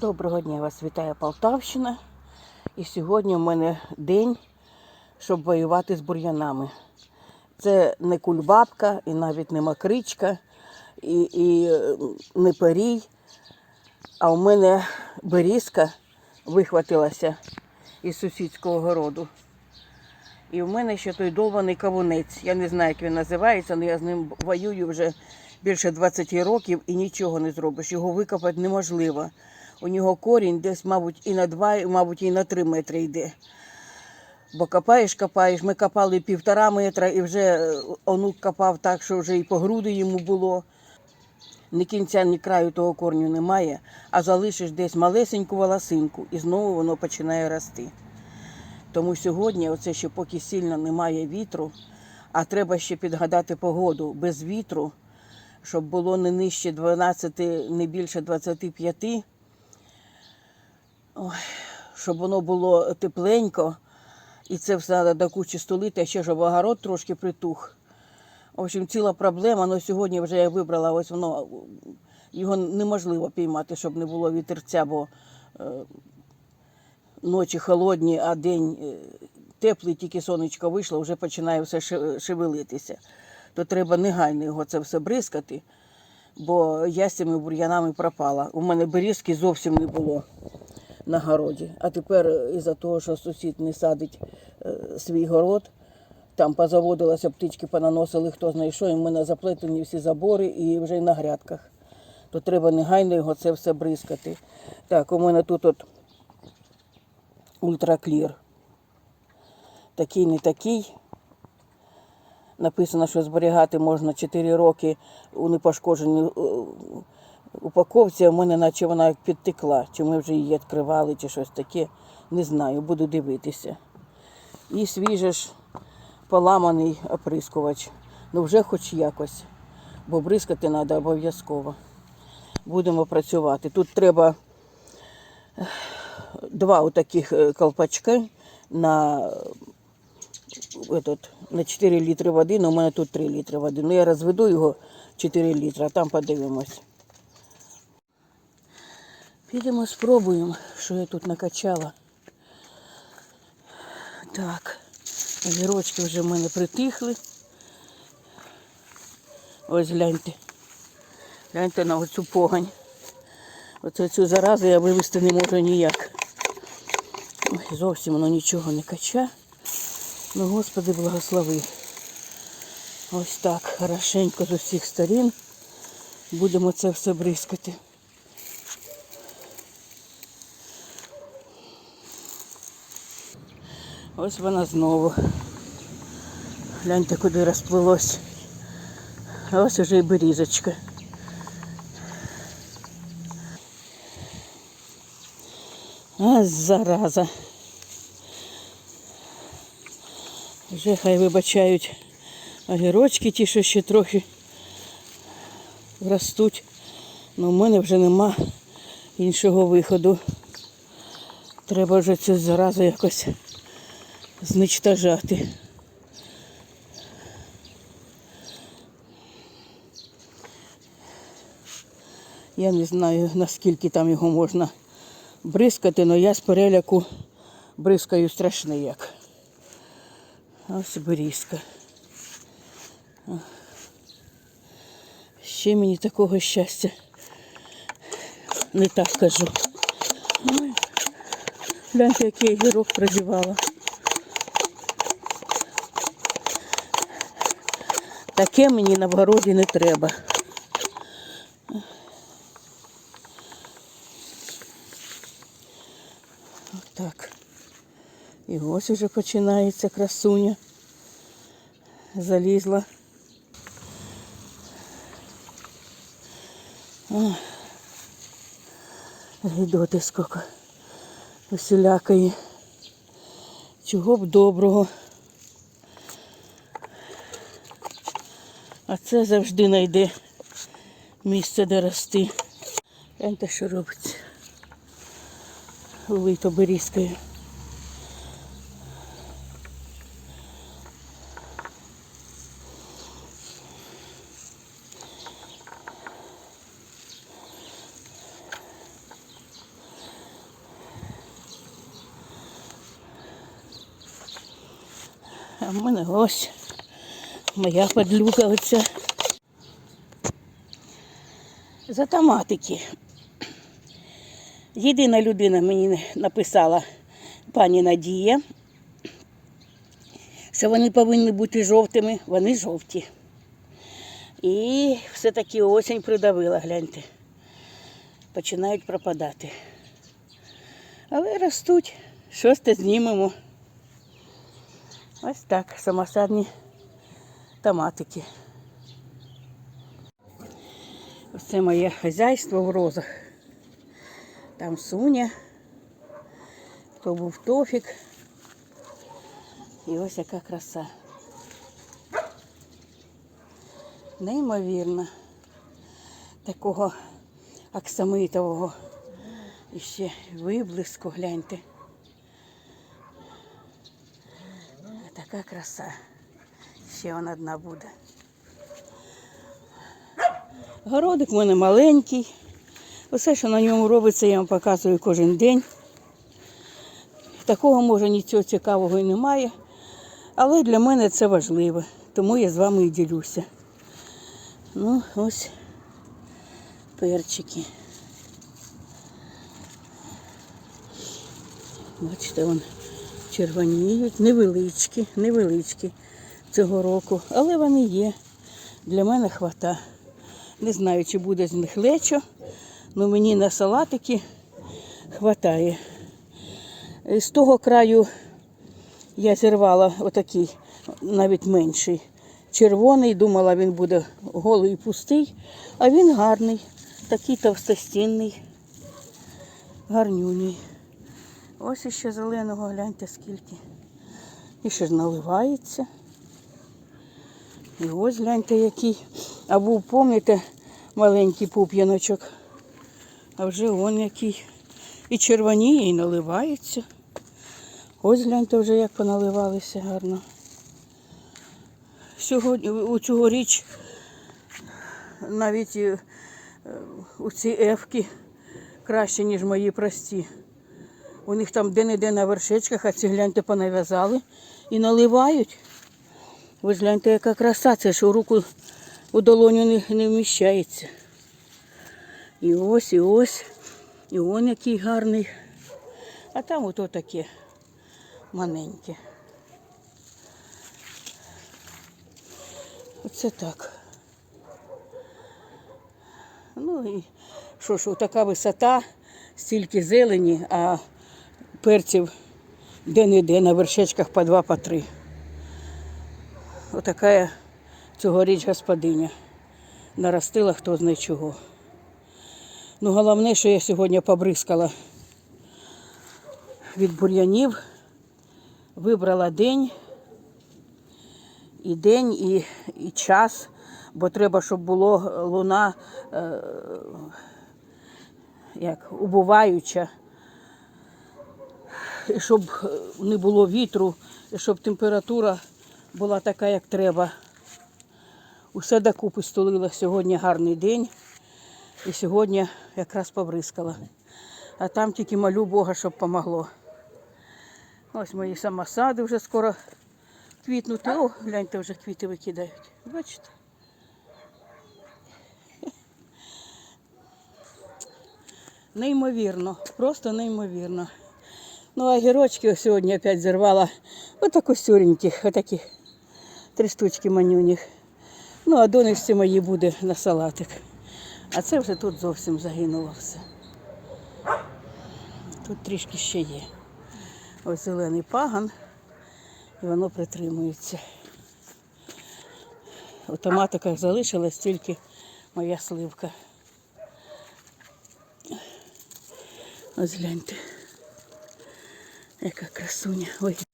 Доброго дня вас вітає Полтавщина. І сьогодні у мене день, щоб воювати з бур'янами. Це не кульбабка і навіть не макричка, і, і не перій. А у мене берізка вихватилася із сусідського городу. І в мене ще той довбаний кавунець. Я не знаю, як він називається, але я з ним воюю вже більше 20 років і нічого не зробиш. Його викопати неможливо. У нього корінь десь, мабуть, і на 2, і, мабуть, і на 3 метри йде. Бо копаєш, копаєш. Ми копали півтора метра і вже е, онук копав так, що вже і по груди йому було. Ні кінця, ні краю того корню немає, а залишиш десь малесеньку волосинку і знову воно починає рости. Тому сьогодні, оце ще поки сильно немає вітру, а треба ще підгадати погоду без вітру, щоб було не нижче 12, не більше 25, Ой, щоб воно було тепленько, і це все треба до кучі столити, а ще щоб огород трошки притух. В общем, ціла проблема, але сьогодні вже я вибрала, ось воно його неможливо піймати, щоб не було вітерця, бо е, ночі холодні, а день е, теплий, тільки сонечко вийшло, вже починає все шевелитися. То треба негайно його це все бризкати, бо я з цими бур'янами пропала. У мене берізки зовсім не було на городі. А тепер е, із-за того, що сусід не садить е, свій город, там позаводилося, птички понаносили, хто знайшов, і в мене заплетені всі забори і вже й на грядках. То треба негайно його це все бризкати. Так, у мене тут от ультраклір. Такий не такий. Написано, що зберігати можна 4 роки у непошкодженій е, упаковці, в мене наче вона підтекла. Чи ми вже її відкривали, чи щось таке. Не знаю, буду дивитися. І свіже ж поламаний оприскувач. Ну вже хоч якось, бо бризкати треба обов'язково. Будемо працювати. Тут треба два отаких е, колпачки на, этот, на 4 літри води, але у мене тут 3 літри води. Ну я розведу його 4 літри, а там подивимось. Підемо спробуємо, що я тут накачала. Так, огірочки вже в мене притихли. Ось гляньте. Гляньте на оцю погань. Оце цю заразу я вивезти не можу ніяк. Ой, зовсім воно нічого не кача. Ну, Господи, благослови. Ось так, хорошенько з усіх сторін. Будемо це все бризкати. Ось вона знову. Гляньте, куди розплилось. А ось уже і берізочка. А зараза. Вже хай вибачають огірочки, ті, що ще трохи ростуть. Ну, в мене вже нема іншого виходу. Треба вже цю заразу якось зничтожати. Я не знаю, наскільки там його можна бризкати, але я з переляку бризкаю страшне як. Ось берізка. Ще мені такого щастя не так кажу. Гляньте, який гірок Таке мені на городі не треба. Отак. І ось уже починається красуня. Залізла. А, Гидоти скільки усілякої. Чого б доброго. А це завжди знайде місце, де рости. Гляньте, що робиться. Вито берізкою. А в мене ось моя подлюка оця. За томатики. Єдина людина мені написала пані Надія, що вони повинні бути жовтими, вони жовті. І все-таки осінь придавила, гляньте. Починають пропадати. Але ростуть, щось те знімемо. Ось так, самосадні томатики. Оце моє хазяйство в розах. Там суня, то був тофік. І ось яка краса. Неймовірно. Такого аксамитового. І ще виблиску, гляньте. Така краса. Ще вона одна буде. Городик в мене маленький. Усе, що на ньому робиться, я вам показую кожен день. Такого може нічого цікавого і немає. Але для мене це важливо, тому я з вами і ділюся. Ну, ось перчики. Бачите, вон червоніють, невеличкі, невеличкі цього року, але вони є. Для мене хвата. Не знаю, чи буде з них лечо, але мені на салатики хватає. З того краю я зірвала отакий, навіть менший. Червоний, думала, він буде голий і пустий, а він гарний, такий товстостінний, гарнюній. Ось іще зеленого, гляньте скільки. І ще ж наливається. І ось гляньте який. А був, пам'ятаєте, маленький пуп'яночок. А вже он який. І червоніє, і наливається. Ось гляньте вже як поналивалися гарно. Сьогодні у цьогоріч навіть е, у ці ефки краще, ніж мої прості. У них там де-не-де на вершечках, а ці гляньте понав'язали і наливають. Ви гляньте, яка краса, це у руку у долоню не, не вміщається. І ось, і ось, і он який гарний. А там ото таке маленьке. Оце так. Ну і що ж, така висота, стільки зелені, а перців де-не-де на вершечках по два, по три. Отака цьогоріч господиня. Наростила хто знає чого. Ну, головне, що я сьогодні побризкала від бур'янів, вибрала день, і день, і, і час, бо треба, щоб було луна е, як убуваюча, і щоб не було вітру, і щоб температура була така, як треба. Усе докупи стулила. Сьогодні гарний день. І сьогодні якраз побризкала. А там тільки молю Бога, щоб помогло. Ось мої самосади вже скоро квітнути. О, гляньте, вже квіти викидають. Бачите? Неймовірно, просто неймовірно. Ну, а гірочки сьогодні опять зірвала. Отако сюреньких, отакі три штучки манюніх. Ну, а донечці мої буде на салатик. А це вже тут зовсім загинуло все. Тут трішки ще є. Ось зелений паган, і воно притримується. У томатиках залишилась тільки моя сливка. Ось гляньте. Яка красуня. Ой.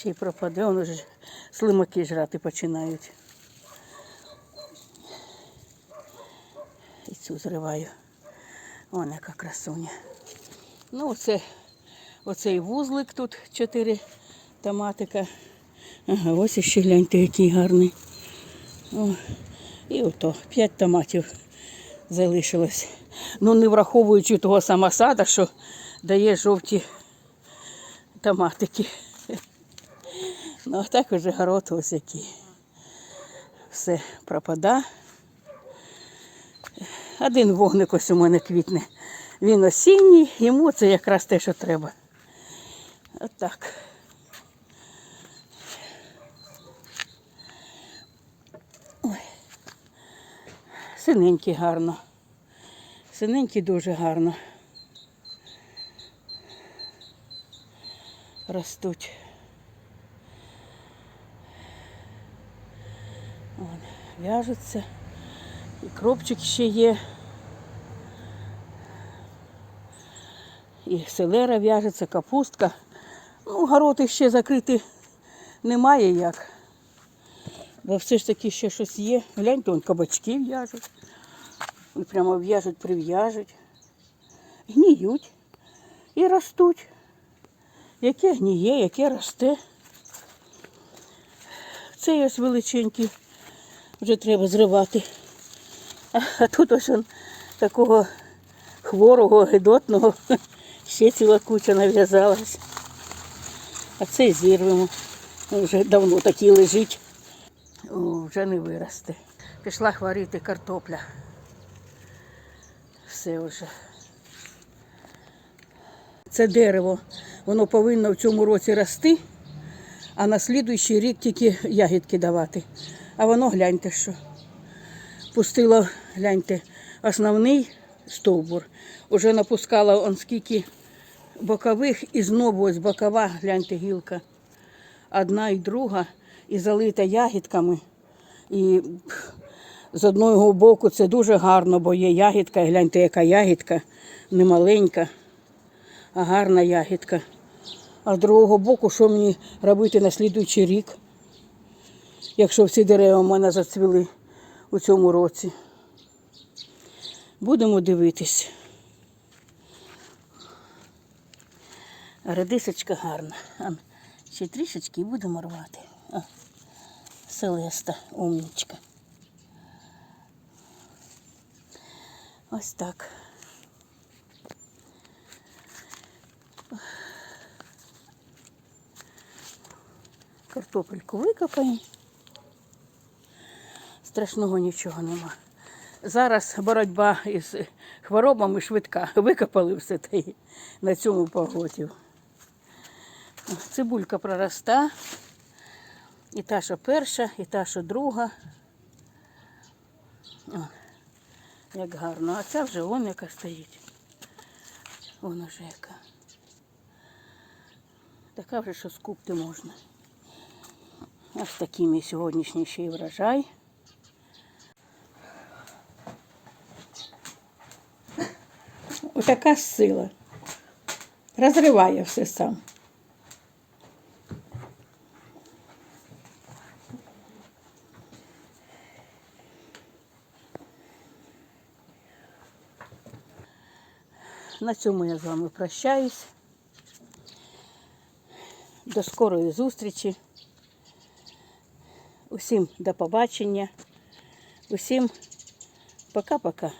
Ще й пропаде, воно ж слимаки жрати починають. І цю зриваю. Вон яка красуня. Ну, оце, оцей вузлик тут чотири томатика. Ага, ось іще гляньте, який гарний. О, і ото п'ять томатів залишилось. Ну, не враховуючи того самосада, що дає жовті томатики. Ну, а так уже город ось який. Все пропада. Один вогник ось у мене квітне. Він осінній, йому це якраз те, що треба. Отак. Ой. Синенький гарно. Синенький дуже гарно. Ростуть. Вон, в'яжуться. І кропчик ще є. І селера в'яжеться, капустка. Ну, городи ще закрити немає як. Бо все ж таки ще щось є. Гляньте, вон кабачки в'яжуть. Прямо в'яжуть, прив'яжуть. Гніють і ростуть. Яке гніє, яке росте. Цей ось величенький вже треба зривати. А, тут ось он такого хворого, гидотного, ще ціла куча нав'язалась. А цей зірвемо. Він Вже давно такий лежить. О, вже не виросте. Пішла хворіти картопля. Все вже. Це дерево. Воно повинно в цьому році рости, а на слідуючий рік тільки ягідки давати. А воно гляньте що. Пустило, гляньте, основний стовбур. Уже напускала он скільки бокових і знову ось бокова, гляньте, гілка. Одна і друга, і залита ягідками. І з одного боку це дуже гарно, бо є ягідка, гляньте, яка ягідка, не маленька, а гарна ягідка. А з другого боку, що мені робити на слідуючий рік, якщо всі дерева в мене зацвіли у цьому році. Будемо дивитись. Редисочка гарна. Ще трішечки і будемо рвати. А, Селеста, умнічка. Ось так. Картопельку викопаємо. Страшного нічого нема. Зараз боротьба із хворобами швидка. Викопали все те на цьому погодів. Цибулька пророста. І та, що перша, і та, що друга. О, як гарно. А ця вже вон яка стоїть. Вон уже яка. Така вже, що скупти можна. Ось такий мій сьогоднішній ще й врожай. Отака сила. Розриває все сам. На цьому я з вами прощаюсь. До скорої зустрічі. Усім до побачення. Усім пока-пока.